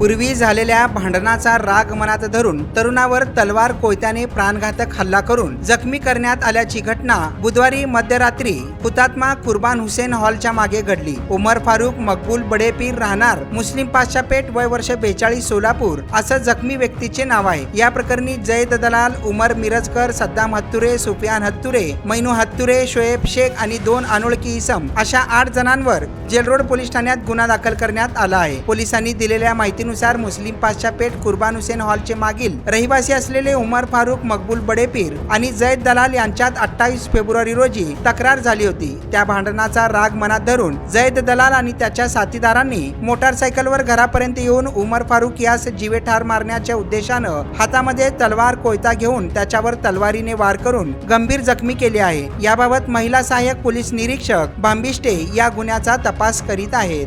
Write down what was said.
पूर्वी झालेल्या भांडणाचा राग मनात धरून तरुणावर तलवार कोयत्याने प्राणघातक हल्ला करून जखमी करण्यात आल्याची घटना बुधवारी मध्यरात्री हुतात्मा कुर्बान हुसेन हॉलच्या मागे घडली. उमर फारुक मकबूल बडेपीर राहणार मुस्लिम पाचशा पेठ वय वर्ष बेचाळीस सोलापूर असं जखमी व्यक्तीचे नाव आहे. या प्रकरणी जयद दलाल उमर मिरजकर सद्दाम हत्तुरे सुफियान हत्तुरे मैनू हत्तुरे शोएब शेख आणि दोन अनोळखी इसम अशा आठ जणांवर जेलरोड पोलीस ठाण्यात गुन्हा दाखल करण्यात आला आहे. पोलिसांनी दिलेल्या माहितीनुसार मुस्लिम पाचशा पेठ कुर्बान हुसेन हॉलचे मागील रहिवासी असलेले उमर फारुक मकबूल बडेपीर आणि जैद दलाल यांच्यात अठ्ठावीस फेब्रुवारी रोजी तक्रार झाली होती. त्या भांडणाचा राग मनात धरून जैद दलाल आणि त्याच्या साथीदारांनी मोटारसायकलवर घरापर्यंत येऊन उमर फारुक यास जीवे ठार मारण्याच्या उद्देशानं हातामध्ये तलवार कोयता घेऊन त्याच्यावर तलवारीने वार करून गंभीर जखमी केले आहे. याबाबत महिला सहाय्यक पोलीस निरीक्षक बांबिष्टे या गुन्ह्याचा तपास करीत आहेत.